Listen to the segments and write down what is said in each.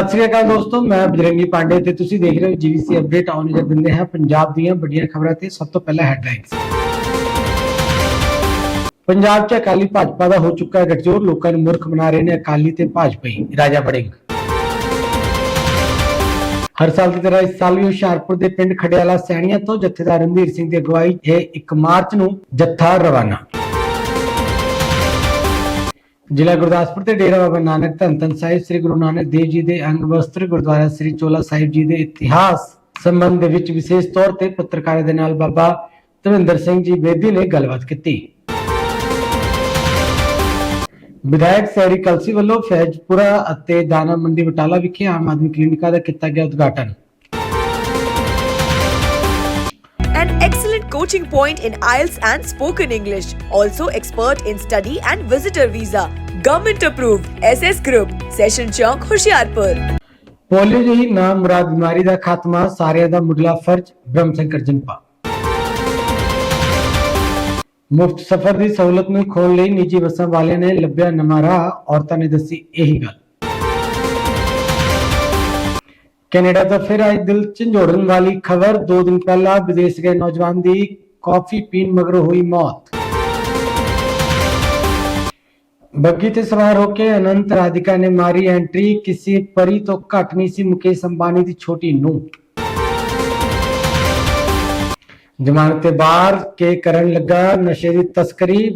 ਸਤਿ ਸ੍ਰੀ ਅਕਾਲ ਦੋਸਤੋ, ਮੈਂ ਬਜਰੰਗੀ ਪਾਂਡੇ ਤੇ ਤੁਸੀਂ ਦੇਖ ਰਹੇ ਹੋ ਜੀਵੀਸੀ ਅਪਡੇਟ ਆਨ ਨਜ਼ਰ ਦਿੰਦੇ ਹਾਂ। ਪੰਜਾਬ ਦੀਆਂ ਵੱਡੀਆਂ ਖਬਰਾਂ ਤੇ ਸਭ ਤੋਂ ਪਹਿਲਾਂ ਹੈਡਲਾਈਨਸ ਪੰਜਾਬ 'ਚ ਅਕਾਲੀ ਭਾਜਪਾ ਦਾ ਹੋ ਚੁੱਕਾ ਹੈ ਗੱਠਜੋੜ, ਲੋਕਾਂ ਨੂੰ ਮੂਰਖ ਬਣਾ ਰਹੇ ਨੇ ਅਕਾਲੀ ਤੇ ਭਾਜਪਾਈ ਰਾਜਾ ਬੜਿੰਗ ਹਰ ਸਾਲ ਦੀ ਤਰ੍ਹਾਂ ਇਸ ਸਾਲ ਵੀ ਹੁਸ਼ਿਆਰਪੁਰ ਦੇ ਪਿੰਡ ਖੜਿਆਲਾ ਸੈਣੀਆਂ ਤੋਂ ਜਥੇਦਾਰ ਰਣਧੀਰ ਸਿੰਘ ਦੀ ਅਗਵਾਈ ਇਹ 1 ਮਾਰਚ ਨੂੰ ਜੱਥਾ ਰਵਾਨਾ। ਜ਼ਿਲ੍ਹਾ ਗੁਰਦਾਸਪੁਰ ਤੇ ਡੇਰਾ ਬਾਬਾ ਨਾਨਕ ਧੰਨ ਧੰਨ ਸਾਹਿਬ, ਸ੍ਰੀ ਗੁਰੂ ਨਾਨਕ ਦੇਵ ਜੀ ਦੇ ਅੰਗ ਵਸਤਰ, ਗੁਰਦੁਆਰਾ ਸ੍ਰੀ ਚੋਲਾ ਸਾਹਿਬ ਜੀ ਦੇ ਇਤਿਹਾਸ ਸੰਬੰਧ ਦੇ ਵਿੱਚ ਵਿਸ਼ੇਸ਼ ਤੌਰ ਤੇ ਪੱਤਰਕਾਰਾਂ ਦੇ ਨਾਲ ਬਾਬਾ ਧਵਿੰਦਰ ਸਿੰਘ ਜੀ ਬੇਦੀ ਨੇ ਗੱਲਬਾਤ ਕੀਤੀ। ਵਿਧਾਇਕ ਸੈਰੀ ਕਲਸੀ ਵੱਲੋਂ ਫੈਜ਼ਪੁਰਾ ਅਤੇ ਦਾਣਾ ਮੰਡੀ ਬਟਾਲਾ ਵਿਖੇ ਆਮ ਆਦਮੀ ਕਲੀਨਿਕਾਂ ਦਾ ਕੀਤਾ ਗਿਆ ਉਦਘਾਟਨ। Coaching point in IELTS and spoken English. Also expert in study and visitor visa. Government approved. SS Group. Session Chowk, Hoshiarpur. Polio ਜਿਹੀ ਨਾ ਮੁਰਾਦ ਬਿਮਾਰੀ ਦਾ ਖਾਤਮਾ ਸਾਰਿਆਂ ਦਾ ਮੁੱਢਲਾ ਫਰਜ਼ ਬ੍ਰਹਮ ਸ਼ੰਕਰ ਜਨਪਾ ਮੁਫਤ ਸਫ਼ਰ ਦੀ ਸਹੂਲਤ ਨੂੰ ਖੋਲ੍ਹਣ ਲਈ ਨਿੱਜੀ ਬੱਸਾਂ ਵਾਲਿਆਂ ਨੇ ਲੱਭਿਆ ਨਵਾਂ ਰਾਹ ਔਰਤਾਂ ਨੇ ਦੱਸੀ ਇਹੀ ਗੱਲ ਕੈਨੇਡਾ ਤੋਂ ਫਿਰ ਆਈ ਦਿਲ ਝੰਜੋੜਨ ਵਾਲੀ ਖਬਰ, ਦੋ ਦਿਨ ਪਹਿਲਾਂ ਵਿਦੇਸ਼ ਗਏ ਨੌਜਵਾਨ ਦੀ ਕਾਫੀ ਪੀਣ ਮਗਰੋਂ ਹੋਈ ਮੌਤ। ਬੱਗੀ ਤੇ ਸਵਾਰ ਹੋ ਕੇ ਅਨੰਤ ਰਾਧਿਕਾ ਨੇ ਮਾਰੀ ਐਂਟਰੀ, ਕਿਸੇ ਪਰੀ ਤੋਂ ਘੱਟ ਨਹੀਂ ਸੀ ਮੁਕੇਸ਼ ਅੰਬਾਨੀ ਦੀ ਛੋਟੀ ਨੂੰ ਜ਼ਮਾਨਤ ਤੇ ਬਾਹਰ ਕੇ ਕਰਨ ਲੱਗਾ ਨਸ਼ੇ ਦੀ ਤਸਕਰੀ।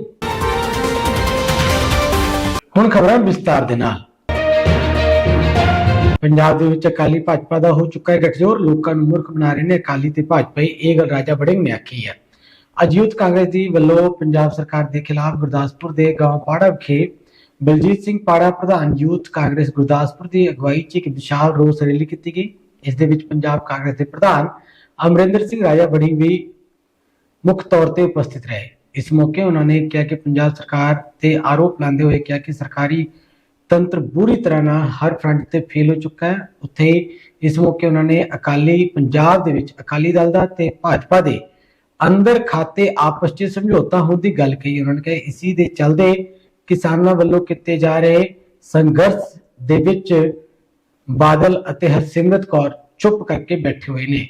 ਹੁਣ ਖਬਰਾਂ ਵਿਸਤਾਰ ਦੇ ਨਾਲ। ਪੰਜਾਬ ਦੇ ਵਿੱਚ ਅਕਾਲੀ ਭਾਜਪਾ ਦਾ ਹੋ ਚੁੱਕਾ ਹੈ ਗੱਠਜੋੜ, ਲੋਕਾਂ ਨੂੰ ਮੂਰਖ ਬਣਾ ਰਹੇ ਨੇ ਅਕਾਲੀ ਤੇ ਭਾਜਪਾਈ ਇਹ ਗੱਲ ਰਾਜਾ ਵੜਿੰਗ ਨੇ ਆਖੀ ਹੈ। ਅੱਜ ਯੂਥ ਕਾਂਗਰਸ ਦੀ ਵੱਲੋਂ ਪੰਜਾਬ ਸਰਕਾਰ ਦੇ ਖਿਲਾਫ ਗੁਰਦਾਸਪੁਰ ਦੇ ਗਾਂਵ ਪਾੜਾ ਵਿਖੇ ਬਲਜੀਤ ਸਿੰਘ ਪਾੜਾ, ਪ੍ਰਧਾਨ ਯੂਥ ਕਾਂਗਰਸ ਗੁਰਦਾਸਪੁਰ ਦੀ ਅਗਵਾਈ 'ਚ ਇੱਕ ਵਿਸ਼ਾਲ ਰੋਸ ਰੈਲੀ ਕੀਤੀ ਗਈ। ਇਸ ਦੇ ਵਿੱਚ ਪੰਜਾਬ ਕਾਂਗਰਸ ਦੇ ਪ੍ਰਧਾਨ ਅਮਰਿੰਦਰ ਸਿੰਘ ਰਾਜਾ ਵੜਿੰਗ ਵੀ ਮੁੱਖ ਤੌਰ ਤੇ ਉਪਸਥਿਤ ਰਹੇ। ਇਸ ਮੌਕੇ ਉਹਨਾਂ ਨੇ ਕਿਹਾ ਕਿ ਪੰਜਾਬ ਸਰਕਾਰ ਤੇ ਆਰੋਪ ਲਾਉਂਦੇ ਹੋਏ ਕਿਹਾ ਕਿ ਸਰਕਾਰੀ ਤੰਤਰ ਬੁਰੀ ਤਰ੍ਹਾਂ ਨਾਲ ਹਰ ਫਰੰਟ ਤੇ ਫੇਲ ਹੋ ਚੁੱਕਾ ਹੈ। ਉੱਥੇ ਇਸ ਮੌਕੇ ਉਹਨਾਂ ਨੇ ਅਕਾਲੀ ਪੰਜਾਬ ਦੇ ਵਿੱਚ ਅਕਾਲੀ ਦਲ ਦਾ ਤੇ ਭਾਜਪਾ ਦੇ ਅੰਦਰ ਖਾਤੇ ਆਪਸ 'ਚ ਸਮਝੌਤਾ ਹੋਣ ਦੀ ਗੱਲ ਕਹੀ। ਉਹਨਾਂ ਨੇ ਕਿਹਾ, ਇਸੀ ਦੇ ਚਲਦੇ ਕਿਸਾਨਾਂ ਵੱਲੋਂ ਕੀਤੇ ਜਾ ਰਹੇ ਸੰਘਰਸ਼ ਦੇ ਵਿੱਚ ਬਾਦਲ ਅਤੇ ਹਰਸਿਮਰਤ ਕੌਰ ਚੁੱਪ ਕਰਕੇ ਬੈਠੇ ਹੋਏ ਨੇ।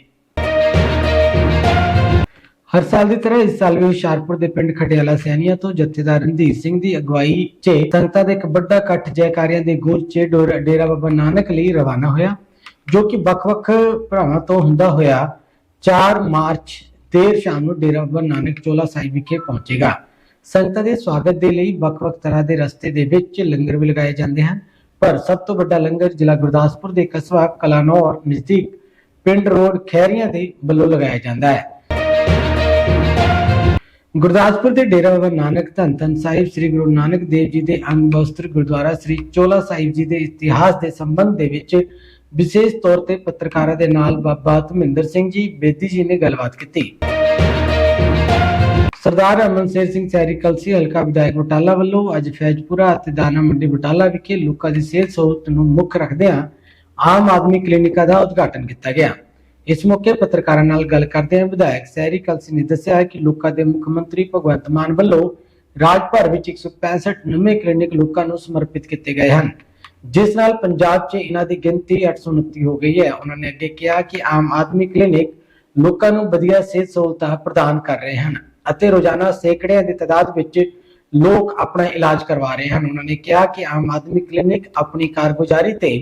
ਹਰ ਸਾਲ ਦੀ ਤਰ੍ਹਾਂ ਇਸ ਸਾਲ ਵੀ ਹੁਸ਼ਿਆਰਪੁਰ ਦੇ ਪਿੰਡ ਖਟਿਆਲਾ ਸੈਣੀਆਂ ਤੋਂ ਜਥੇਦਾਰ ਰਣਧੀਰ ਸਿੰਘ ਦੀ ਅਗਵਾਈ 'ਚ ਸੰਗਤਾਂ ਦਾ ਇੱਕ ਵੱਡਾ ਇਕੱਠ ਜੈਕਾਰਿਆਂ ਦੇ ਗੁਰ 'ਚ ਡੋਰ- ਡੇਰਾ ਬਾਬਾ ਨਾਨਕ ਲਈ ਰਵਾਨਾ ਹੋਇਆ, ਜੋ ਕਿ ਵੱਖ-ਵੱਖ ਭਰਾਵਾਂ ਤੋਂ ਹੁੰਦਾ ਹੋਇਆ 4 ਮਾਰਚ, ਦੇਰ ਸ਼ਾਮ ਨੂੰ ਡੇਰਾ ਬਾਬਾ ਨਾਨਕ ਚੋਲਾ ਸਾਹਿਬ ਵਿਖੇ ਪਹੁੰਚੇਗਾ। ਸੰਗਤਾਂ ਦੇ ਸਵਾਗਤ ਦੇ ਲਈ ਵੱਖ-ਵੱਖ ਤਰ੍ਹਾਂ ਦੇ ਰਸਤੇ ਦੇ ਵਿੱਚ ਲੰਗਰ ਵੀ ਲਗਾਏ ਜਾਂਦੇ ਹਨ। ਪਰ ਸਭ ਤੋਂ ਵੱਡਾ ਲੰਗਰ ਜ਼ਿਲ੍ਹਾ ਗੁਰਦਾਸਪੁਰ ਦੇ ਕਸਬਾ ਕਲਾਨੌਰ ਨਜ਼ਦੀਕ ਪਿੰਡ ਰੋਡ ਖੈਰੀਆਂ ਦੇ ਵੱਲੋਂ ਲਗਾਇਆ ਜਾਂਦਾ ਹੈ। ਗੁਰਦਾਸਪੁਰ ਦੇ ਡੇਰਾ ਬਾਬਾ ਨਾਨਕ ਧੰਨ ਧੰਨ ਸਾਹਿਬ ਸ੍ਰੀ ਗੁਰੂ ਨਾਨਕ ਦੇਵ ਜੀ ਦੇ ਅੰਗ ਬਸਤਰ ਗੁਰਦੁਆਰਾ ਸ੍ਰੀ ਚੋਲਾ ਸਾਹਿਬ ਜੀ ਦੇ ਇਤਿਹਾਸ ਦੇ ਸੰਬੰਧ ਦੇ ਵਿੱਚ ਵਿਸ਼ੇਸ਼ ਤੌਰ ਤੇ ਪੱਤਰਕਾਰਾਂ ਦੇ ਨਾਲ ਬਾਬਾ ਧਰਮਿੰਦਰ ਸਿੰਘ ਜੀ, ਬੇਦੀ ਜੀ ਨੇ ਗੱਲਬਾਤ ਕੀਤੀ। ਸਰਦਾਰ ਅਮਨ ਸ਼ੇਰ ਸਿੰਘ ਸੈਰੀ ਕਲਸੀ ਹਲਕਾ ਵਿਧਾਇਕ ਬਟਾਲਾ ਵੱਲੋਂ ਅੱਜ ਫੈਜ਼ਪੁਰਾ ਅਤੇ ਦਾਣਾ ਮੰਡੀ ਬਟਾਲਾ ਵਿਖੇ ਲੋਕਾਂ ਦੀ ਸਿਹਤ ਸਹੂਲਤ ਨੂੰ ਮੁੱਖ ਰੱਖਦਿਆਂ ਆਮ ਆਦਮੀ ਕਲੀਨਿਕਾਂ ਦਾ ਉਦਘਾਟਨ ਕੀਤਾ ਗਿਆ। ਇਸ ਮੌਕੇ ਪੱਤਰਕਾਰਾਂ ਨਾਲ ਗੱਲ ਕਰਦਿਆਂ ਵਿਧਾਇਕ ਸਹਿਰੀ ਕਲਸੀ ਨੇ ਦੱਸਿਆ ਕਿ ਲੋਕਾਂ ਦੇ ਮੁੱਖ ਮੰਤਰੀ ਭਗਵੰਤ ਮਾਨ ਵੱਲੋਂ ਰਾਜ ਭਰ ਵਿੱਚ 165 ਨਵੇਂ ਕਲੀਨਿਕ ਲੋਕਾਂ ਨੂੰ ਸਮਰਪਿਤ ਕੀਤੇ ਗਏ ਹਨ। ਜਿਸ ਨਾਲ ਪੰਜਾਬ 'ਚ ਇਹਨਾਂ ਦੀ ਗਿਣਤੀ 829 ਹੋ ਗਈ ਹੈ। ਉਹਨਾਂ ਨੇ ਅੱਗੇ ਕਿਹਾ ਕਿ ਆਮ ਆਦਮੀ ਕਲੀਨਿਕ ਲੋਕਾਂ ਨੂੰ ਵਧੀਆ ਸਿਹਤ ਸਹੂਲਤਾਂ ਪ੍ਰਦਾਨ ਕਰ ਰਹੇ ਹਨ ਅਤੇ ਰੋਜ਼ਾਨਾ ਸੈਂਕੜਿਆਂ ਦੀ ਤਾਦਾਦ ਵਿੱਚ ਲੋਕ ਆਪਣਾ ਇਲਾਜ ਕਰਵਾ ਰਹੇ ਹਨ। ਉਹਨਾਂ ਨੇ ਕਿਹਾ ਕਿ ਆਮ ਆਦਮੀ ਕਲੀਨਿਕ ਆਪਣੀ ਕਾਰਗੁਜ਼ਾਰੀ ਤੇ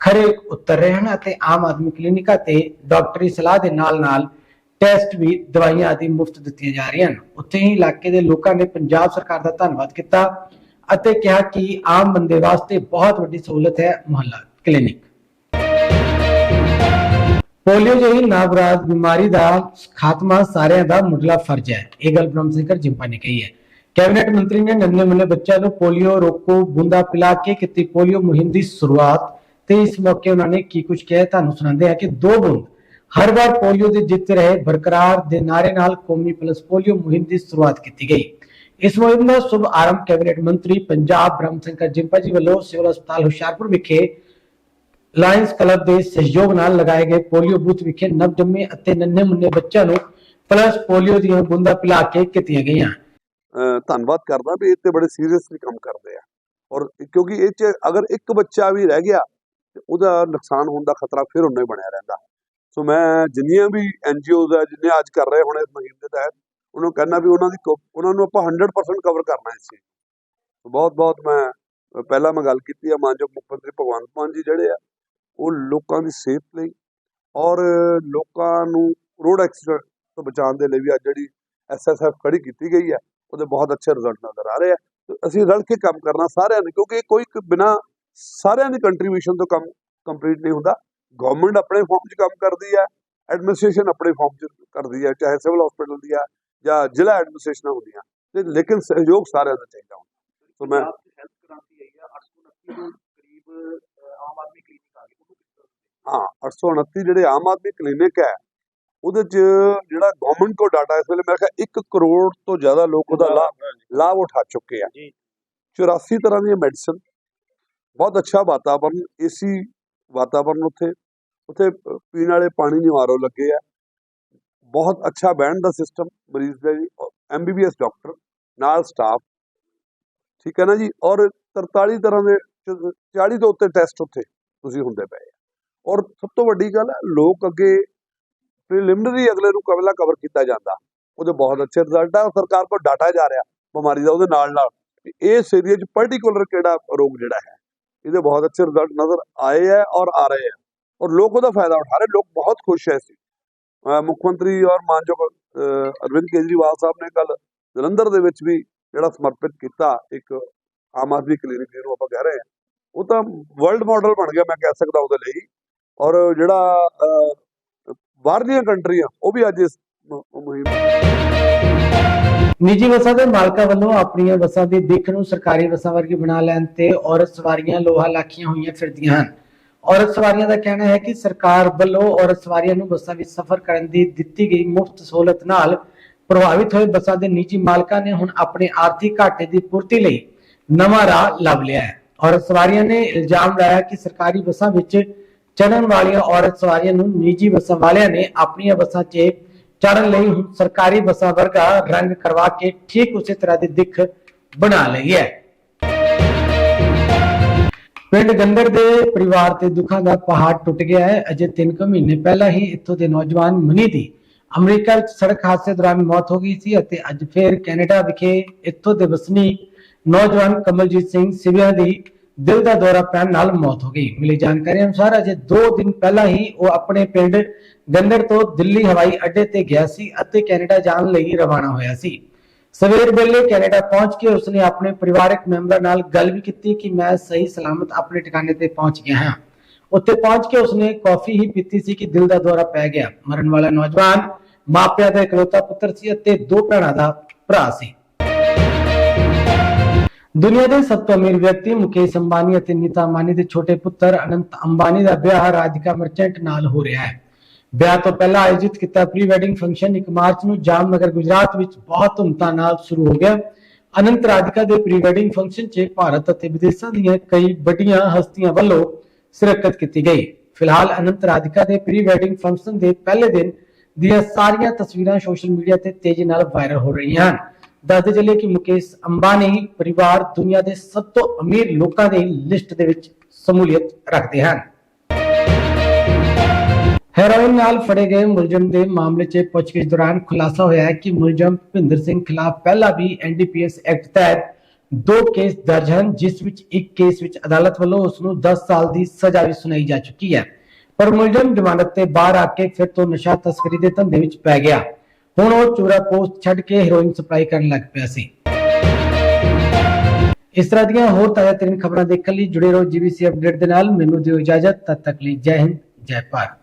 ਖਰੇ ਉਤਰ ਰਹੇ ਹਨ ਅਤੇ ਆਮ ਆਦਮੀ ਕਲੀਨਿਕਾਂ ਤੇ ਡਾਕਟਰੀ ਸਲਾਹ ਦੇ ਨਾਲ-ਨਾਲ ਟੈਸਟ ਵੀ ਦਵਾਈਆਂ ਆਦਿ ਮੁਫਤ ਦਿੱਤੀਆਂ ਜਾ ਰਹੀਆਂ ਹਨ। ਉੱਥੇ ਹੀ ਇਲਾਕੇ ਦੇ ਲੋਕਾਂ ਨੇ ਪੰਜਾਬ ਸਰਕਾਰ ਦਾ ਧੰਨਵਾਦ ਕੀਤਾ ਅਤੇ ਕਿਹਾ ਕਿ ਆਮ ਬੰਦੇ ਵਾਸਤੇ ਬਹੁਤ ਵੱਡੀ ਸਹੂਲਤ ਹੈ ਮੁਹੱਲਾ ਕਲੀਨਿਕ। ਪੋਲੀਓ ਜਿਹੀ ਨਾਬਰਾਦ ਬਿਮਾਰੀ ਦਾ ਖਾਤਮਾ ਸਾਰਿਆਂ ਦਾ ਮੁੱਢਲਾ ਫਰਜ਼ ਹੈ। ਇਹ ਗੱਲ ਬ੍ਰਹਮ ਸਿੰਘਰ ਜਿੰਪਾ ਨੇ ਕਹੀ ਹੈ। ਕੈਬਨਿਟ ਮੰਤਰੀ ਨੇ ਨੰਨੇ ਮੁੰਨੇ ਬੱਚਿਆਂ ਨੂੰ ਪੋਲੀਓ ਰੋਕੋ, ਬੂੰਦਾ ਪਿਲਾ ਕੇ ਕੀਤੀ ਪੋਲੀਓ ਮੁਹਿੰਮ ਦੀ ਸ਼ੁਰੂਆਤ ਤੇ ਇਸ ਮੌਕੇ ਉਹਨਾਂ ਨੇ ਕੀ ਕੁਝ ਕਿਹਾ ਤੁਹਾਨੂੰ ਸੁਣਾਉਂਦੇ ਆ ਕਿ ਦੋ ਬੂੰਦ ਹਰ ਵਾਰ ਪੋਲੀਓ ਦੇ ਜਿੱਤ ਰਹੇ ਬਰਕਰਾਰ ਦੇ ਨਾਰੇ ਨਾਲ ਕੌਮੀ ਪਲਸ ਪੋਲੀਓ ਮੁਹਿੰਮ ਦੀ ਸ਼ੁਰੂਆਤ ਕੀਤੀ ਗਈ। ਇਸ ਮੁਹਿੰਮ ਦਾ ਸ਼ੁਭ ਆਰੰਭ ਕੈਬਨਿਟ ਮੰਤਰੀ ਪੰਜਾਬ ਬ੍ਰਹਮ ਸਿੰਘਰ ਜਿੰਪਾ ਜੀ ਵੱਲੋਂ ਸਿਵਲ ਹਸਪਤਾਲ ਹੁਸ਼ਿਆਰਪੁਰ ਵਿਖੇ ਲਾਇਨਸ ਕਲੱਬ ਦੇ ਸਹਿਯੋਗ ਨਾਲ ਲਗਾਏ ਗਏ ਪੋਲੀਓ ਬੂਥ ਵਿਖੇ ਨਵਜੰਮੇ ਅਤੇ ਨੰਨੇ ਮੁੰਨੇ ਬੱਚਿਆਂ ਨੂੰ ਪਲਸ ਪੋਲੀਓ ਦੀਆਂ ਬੂੰਦਾਂ ਪਿਲਾ ਕੇ ਕੀਤੀਆਂ ਗਈਆਂ। ਧੰਨਵਾਦ ਕਰਦਾ ਵੀ ਇਹ ਤੇ ਬੜੇ ਸੀਰੀਅਸਲੀ ਕੰਮ ਕਰਦੇ ਆ। ਔਰ ਕਿਉਂਕਿ ਇਹ ਚ ਅਗਰ ਇੱਕ ਬੱਚਾ ਵੀ ਰਹਿ ਗਿਆ ਤੇ ਉਹਦਾ ਨੁਕਸਾਨ ਹੋਣ ਦਾ ਖਤਰਾ ਫਿਰ ਉਹਨਾਂ ਹੀ ਬਣਿਆ ਰਹਿੰਦਾ। ਸੋ ਮੈਂ ਜਿੰਨੀਆਂ ਵੀ ਐਨਜੀਓਜ਼ ਆ, ਜਿੰਨੇ ਅੱਜ ਕਰ ਰਹੇ ਹੁਣ ਇਸ ਮੁਹਿੰਮ ਦੇ ਤਹਿਤ, ਉਹਨਾਂ ਨੂੰ ਕਹਿਣਾ ਵੀ ਉਹਨਾਂ ਦੀ ਕੋ- ਉਹਨਾਂ ਨੂੰ ਆਪਾਂ 100% ਕਵਰ ਕਰਨਾ ਇਸ ਚੀਜ਼ ਬਹੁਤ ਬਹੁਤ ਮੈਂ ਪਹਿਲਾਂ ਮੈਂ ਗੱਲ ਕੀਤੀ ਆ ਮਾਨਯੋਗ ਮੁੱਖ ਮੰਤਰੀ ਭਗਵੰਤ ਮਾਨ ਜੀ ਜਿਹੜੇ ਆ, ਉਹ ਲੋਕਾਂ ਦੀ ਸਿਹਤ ਲਈ ਔਰ ਲੋਕਾਂ ਨੂੰ ਰੋਡ ਐਕਸੀਡੈਂਟ ਤੋਂ ਬਚਾਉਣ ਦੇ ਲਈ ਵੀ ਅੱਜ ਜਿਹੜੀ ਐਸਐਸਐਫ ਖੜੀ ਕੀਤੀ ਗਈ ਹੈ, ਉਹਦੇ ਬਹੁਤ ਅੱਛੇ ਰਿਜ਼ਲਟ ਨਜ਼ਰ ਆ ਰਹੇ ਆ। ਅਸੀਂ ਰਲ ਕੇ ਕੰਮ ਕਰਨਾ ਸਾਰਿਆਂ ਨੇ, ਕਿਉਂਕਿ ਕੋਈ ਇੱਕ ਬਿਨਾ ਸਾਰਿਆਂ ਦੀ ਕੰਟਰੀਬਿਊਸ਼ਨ ਤੋਂ ਕੰਮ ਕੰਪਲੀਟ ਨਹੀਂ ਹੁੰਦਾ। ਗਵਰਨਮੈਂਟ ਆਪਣੇ ਫਾਰਮ 'ਚ ਕੰਮ ਕਰਦੀ ਹੈ ਐਡਮਿਨਿਸਟ੍ਰੇਸ਼ਨ ਆਪਣੇ ਫਾਰਮ 'ਚ ਕਰਦੀ ਹੈ ਚਾਹੇ ਸਿਵਲ ਹਸਪੀਟਲ ਦੀ ਆ ਜਾਂ ਜ਼ਿਲ੍ਹਾ ਐਡਮਿਨਿਸਟ੍ਰੇਸ਼ਨਾਂ ਹੁੰਦੀਆਂ। ਤੇ ਲੇਕਿਨ ਸਹਿਯੋਗ ਸਾਰਿਆਂ ਦਾ ਚਾਹੀਦਾ ਹੁੰਦਾ। ਸੋ ਮੈਂ ਪੰਜਾਬ 'ਚ ਹੈਲਥ ਕ੍ਰਾਂਤੀ ਆਈ ਆ 829 ਤੋਂ ਕਰੀਬ ਅਹ, ਆਮ ਆਦਮੀ ਕਲੀਨਿਕ ਆ ਗਏ। ਉਹਨੂੰ ਕਿਸ ਤਰ੍ਹਾਂ ਹਾਂ? 829 ਜਿਹੜੇ ਆਮ ਆਦਮੀ ਕਲੀਨਿਕ ਹੈ ਉਹਦੇ 'ਚ ਜਿਹੜਾ ਗਵਰਨਮੈਂਟ ਕੋਲ ਡਾਟਾ ਇਸ ਵੇਲੇ ਮੇਰੇ ਖਿਆਲ 1 ਕਰੋੜ ਤੋਂ ਜ਼ਿਆਦਾ ਲੋਕ ਉਹਦਾ ਲਾਭ ਲਾਭ ਉਠਾ ਚੁੱਕੇ ਆ। ਜੀ। 84 ਤਰ੍ਹਾਂ ਦੀਆਂ ਮੈਡੀਸਨ ਬਹੁਤ ਅੱਛਾ ਵਾਤਾਵਰਨ, ਏਸੀ ਵਾਤਾਵਰਨ ਉੱਥੇ ਉੱਥੇ ਪੀਣ ਵਾਲੇ ਪਾਣੀ ਦੇ ਆਰਓ ਲੱਗੇ ਆ। ਬਹੁਤ ਅੱਛਾ ਬਹਿਣ ਦਾ ਸਿਸਟਮ ਮਰੀਜ਼ ਦਾ ਦੇ ਐਮਬੀਬੀਐਸ ਡਾਕਟਰ ਨਾਲ ਸਟਾਫ ਠੀਕ ਹੈ ਨਾ ਜੀ? ਔਰ 43 ਤਰ੍ਹਾਂ ਦੇ 40 ਤੋਂ ਉੱਤੇ ਟੈਸਟ ਉੱਥੇ ਤੁਸੀਂ ਹੁੰਦੇ ਪਏ ਆ। ਔਰ ਸਭ ਤੋਂ ਵੱਡੀ ਗੱਲ ਹੈ ਲੋਕ ਅੱਗੇ ਪ੍ਰੀਲਿਮਿਨਰੀ ਅਗਲੇ ਨੂੰ ਕਵਲਾ ਕਵਰ ਕੀਤਾ ਜਾਂਦਾ। ਉਹਦੇ ਬਹੁਤ ਅੱਛੇ ਰਿਜ਼ਲਟ ਆ, ਸਰਕਾਰ ਕੋਲ ਡਾਟਾ ਜਾ ਰਿਹਾ ਬਿਮਾਰੀ ਦਾ ਉਹਦੇ ਨਾਲ ਨਾਲ ਵੀ ਇਸ ਏਰੀਆ 'ਚ ਪਰਟੀਕੁਲਰ ਕਿਹੜਾ ਰੋਗ ਜਿਹੜਾ ਹੈ? ਇਹਦੇ ਬਹੁਤ ਅੱਛੇ ਰਿਜ਼ਲਟ ਨਜ਼ਰ ਆਏ ਹੈ ਔਰ ਆ ਰਹੇ ਹੈ। ਔਰ ਲੋਕ ਉਹਦਾ ਫਾਇਦਾ ਉਠਾ ਰਹੇ, ਲੋਕ ਬਹੁਤ ਖੁਸ਼ ਹੈ ਸੀ ਮੁੱਖ ਮੰਤਰੀ ਔਰ ਮਾਨਯੋਗ ਅਰਵਿੰਦ ਕੇਜਰੀਵਾਲ ਸਾਹਿਬ ਨੇ ਕੱਲ ਜਲੰਧਰ ਦੇ ਵਿੱਚ ਵੀ ਜਿਹੜਾ ਸਮਰਪਿਤ ਕੀਤਾ ਇੱਕ ਆਮ ਆਦਮੀ ਕਲੀਨਿਕ ਜਿਹਨੂੰ ਆਪਾਂ ਕਹਿ ਰਹੇ ਹਾਂ, ਉਹ ਤਾਂ ਵਰਲਡ ਮਾਡਲ ਬਣ ਗਿਆ ਮੈਂ ਕਹਿ ਸਕਦਾ ਉਹਦੇ ਲਈ। ਔਰ ਜਿਹੜਾ ਬਾਹਰਲੀਆਂ ਕੰਟਰੀਆਂ, ਉਹ ਵੀ ਅੱਜ ਇਸ ਮੁਹਿੰਮ ਨਿੱਜੀ ਬੱਸਾਂ ਦੇ ਮਾਲਕਾਂ ਵੱਲੋਂ ਆਪਣੀਆਂ ਬੱਸਾਂ ਦੀ ਦਿੱਖ ਨੂੰ ਸਰਕਾਰੀ ਬੱਸਾਂ ਵਰਗੀ ਬਣਾ ਲੈਣ ਤੇ ਔਰਤ ਸਵਾਰੀਆਂ ਲੋਹਾ ਲਾਖੀਆਂ ਹੋਈਆਂ ਫਿਰਦੀਆਂ ਹਨ। ਔਰਤ ਸਵਾਰੀਆਂ ਦਾ ਕਹਿਣਾ ਹੈ ਕਿ ਸਰਕਾਰ ਵੱਲੋਂ ਔਰਤ ਸਵਾਰੀਆਂ ਨੂੰ ਬੱਸਾਂ ਵਿੱਚ ਸਫ਼ਰ ਕਰਨ ਦੀ ਦਿੱਤੀ ਗਈ ਮੁਫਤ ਸਹੂਲਤ ਨਾਲ ਪ੍ਰਭਾਵਿਤ ਹੋਏ ਬੱਸਾਂ ਦੇ ਨਿੱਜੀ ਮਾਲਕਾਂ ਨੇ ਹੁਣ ਆਪਣੇ ਆਰਥਿਕ ਘਾਟੇ ਦੀ ਪੂਰਤੀ ਲਈ ਨਵਾਂ ਰਾਹ ਲੱਭ ਲਿਆ ਹੈ। ਔਰਤ ਸਵਾਰੀਆਂ ਨੇ ਇਲਜ਼ਾਮ ਲਾਇਆ ਕਿ ਸਰਕਾਰੀ ਬੱਸਾਂ ਵਿੱਚ ਚੜ੍ਹਨ ਵਾਲੀਆਂ ਔਰਤ ਸਵਾਰੀਆਂ ਨੂੰ ਨਿੱਜੀ ਬੱਸਾਂ ਵਾਲਿਆਂ ਨੇ ਆਪਣੀਆਂ ਬੱਸਾਂ 'ਚ ਚੜ੍ਹਨ ਲਈ ਸਰਕਾਰੀ ਬੱਸਾਂ ਵਰਗਾ ਰੰਗ ਕਰਵਾ ਕੇ ਠੀਕ ਉਸੇ ਤਰ੍ਹਾਂ ਦੀ ਦਿੱਖ ਬਣਾ ਲਈ ਹੈ। ਪਿੰਡ ਗੰਦਰ ਦੇ ਪਰਿਵਾਰ ਤੇ ਦੁੱਖਾਂ ਦਾ ਪਹਾੜ ਟੁੱਟ ਗਿਆ ਹੈ। ਅਜੇ 3 ਕੁ ਮਹੀਨੇ ਪਹਿਲਾਂ ਹੀ ਇੱਥੋਂ ਦੇ ਨੌਜਵਾਨ ਮਨੀ ਦੀ ਅਮਰੀਕਾ ਵਿੱਚ ਸੜਕ ਹਾਦਸੇ ਦੌਰਾਨ ਮੌਤ ਹੋ ਗਈ ਸੀ ਅਤੇ ਅੱਜ ਫੇਰ ਕੈਨੇਡਾ ਵਿਖੇ ਇੱਥੋਂ ਦੇ ਵਸਨੀਕ ਨੌਜਵਾਨ ਕਮਲਜੀਤ ਸਿੰਘ ਸਿਵਿਆਂ ਦੀ ਦਿਲ ਦਾ ਦੌਰਾ ਪੈਣ ਨਾਲ ਮੌਤ ਹੋ ਗਈ। ਮਿਲੀ ਜਾਣਕਾਰੀ ਅਨੁਸਾਰ ਅਜੇ 2 ਦਿਨ ਪਹਿਲਾਂ ਹੀ ਉਹ ਆਪਣੇ ਪਿੰਡ ਗੰਦਰ ਤੋਂ ਦਿੱਲੀ ਹਵਾਈ ਅੱਡੇ ਤੇ ਗਿਆ ਸੀ ਅਤੇ ਕੈਨੇਡਾ ਜਾਣ ਲਈ ਰਵਾਨਾ ਹੋਇਆ ਸੀ। ਸਵੇਰ ਵੇਲੇ ਕੈਨੇਡਾ ਪਹੁੰਚ ਕੇ ਉਸਨੇ ਆਪਣੇ ਪਰਿਵਾਰਕ ਮੈਂਬਰ ਨਾਲ ਗੱਲ ਵੀ ਕੀਤੀ ਕਿ ਮੈਂ ਸਹੀ ਸਲਾਮਤ ਆਪਣੇ ਟਿਕਾਣੇ ਤੇ ਪਹੁੰਚ ਗਿਆ ਹਾਂ। ਉੱਥੇ ਪਹੁੰਚ ਕੇ ਉਸਨੇ ਕਾਫੀ ਹੀ ਪੀਤੀ ਸੀ ਕਿ ਦਿਲ ਦਾ ਦੌਰਾ ਪੈ ਗਿਆ। ਮਰਨ ਵਾਲਾ ਨੌਜਵਾਨ ਮਾਪਿਆਂ ਦਾ ਇਕਲੌਤਾ ਪੁੱਤਰ ਸੀ ਅਤੇ ਦੋ ਭੈਣਾਂ ਦਾ ਭਰਾ ਸੀ। ਦੁਨੀਆ ਦੇ ਸਭ ਤੋਂ ਅਮੀਰ ਵਿਅਕਤੀ ਮੁਕੇਸ਼ ਅੰਬਾਨੀ ਅਤੇ ਨੀਤਾ ਅੰਬਾਨੀ ਦੇ ਛੋਟੇ ਪੁੱਤਰ ਅਨੰਤ ਅੰਬਾਨੀ ਦਾ ਵਿਆਹ ਰਾਧਿਕਾ ਮਰਚੈਂਟ ਨਾਲ ਹੋ ਰਿਹਾ ਹੈ ਵਿਆਹ ਤੋਂ ਪਹਿਲਾਂ ਆਯੋਜਿਤ ਕੀਤਾ ਪ੍ਰੀ ਵੈਡਿੰਗ ਫੰਕਸ਼ਨ 1 ਮਾਰਚ ਨੂੰ ਜਾਮਨਗਰ ਗੁਜਰਾਤ ਵਿੱਚ ਬਹੁਤ ਧੂਮਧਾਮ ਨਾਲ ਸ਼ੁਰੂ ਹੋ ਗਿਆ ਅਨੰਤ ਰਾਧਿਕਾ ਦੇ ਪ੍ਰੀ ਵੈਡਿੰਗ ਫੰਕਸ਼ਨ 'ਚ ਭਾਰਤ ਅਤੇ ਵਿਦੇਸ਼ਾਂ ਦੀਆਂ ਕਈ ਵੱਡੀਆਂ ਹਸਤੀਆਂ ਵੱਲੋਂ ਸ਼ਿਰਕਤ ਕੀਤੀ ਗਈ ਫਿਲਹਾਲ ਅਨੰਤ ਰਾਧਿਕਾ ਦੇ ਪ੍ਰੀ ਵੈਡਿੰਗ ਫੰਕਸ਼ਨ ਦੇ ਪਹਿਲੇ ਦਿਨ ਦੀਆਂ ਸਾਰੀਆਂ ਤਸਵੀਰਾਂ ਸੋਸ਼ਲ ਮੀਡੀਆ ਤੇ ਤੇਜ਼ੀ ਨਾਲ ਵਾਇਰਲ ਹੋ ਰਹੀਆਂ ਹਨ ਦੱਸਦੇ ਚੱਲੇ ਕਿ ਮੁਕੇਸ਼ ਅੰਬਾਨੀ ਪਰਿਵਾਰ ਦੁਨੀਆ ਦੇ ਸਭ ਤੋਂ ਅਮੀਰ ਲੋਕਾਂ ਦੀ ਲਿਸਟ ਦੇ ਵਿੱਚ ਸ਼ਮੂਲੀਅਤ ਰੱਖਦੇ ਹਨ। ਹੈਰੋਇਨ ਨਾਲ ਫੜੇ ਗਏ ਮੁਲਜ਼ਮ ਦੇ ਮਾਮਲੇ 'ਚ ਪੁੱਛਗਿੱਛ ਦੌਰਾਨ ਖੁਲਾਸਾ ਹੋਇਆ ਹੈ ਕਿ ਮੁਲਜ਼ਮ ਭਿੰਦਰ ਸਿੰਘ ਖਿਲਾਫ ਪਹਿਲਾਂ ਵੀ ਐਨਡੀਪੀਐਸ ਐਕਟ ਤਹਿਤ ਦੋ ਕੇਸ ਦਰਜ ਹਨ, ਜਿਸ ਵਿੱਚ ਇੱਕ ਕੇਸ ਵਿੱਚ ਅਦਾਲਤ ਵੱਲੋਂ ਉਸ ਨੂੰ 10 ਸਾਲ ਦੀ ਸਜ਼ਾ ਵੀ ਸੁਣਾਈ ਜਾ ਚੁੱਕੀ ਹੈ। ਪਰ ਮੁਲਜ਼ਮ ਜ਼ਮਾਨਤ ਤੇ ਬਾਹਰ ਆ ਕੇ ਫਿਰ ਤੋਂ ਨਸ਼ਾ ਤਸਕਰੀ ਦੇ ਧੰਦੇ ਵਿੱਚ ਪੈ ਗਿਆ। ਹੁਣ ਉਹ ਚੂਰਾ ਪੋਸਟ ਛੱਡ ਕੇ ਹੈਰੋਇਨ ਸਪਲਾਈ ਕਰਨ ਲੱਗ ਪਿਆ ਸੀ। ਇਸ ਤਰ੍ਹਾਂ ਦੀਆਂ ਹੋਰ ਤਾਜ਼ਾ ਤਰੀਨ ਖਬਰਾਂ ਦੇਖਣ ਲਈ ਜੁੜੇ ਰਹੋ ਜੀਬੀਸੀ ਅਪਡੇਟ ਦੇ ਨਾਲ। ਮੈਨੂੰ ਦਿਓ ਇਜਾਜ਼ਤ, ਤਦ ਤੱਕ ਲਈ ਜੈ ਹਿੰਦ, ਜੈ ਭਾਰਤ।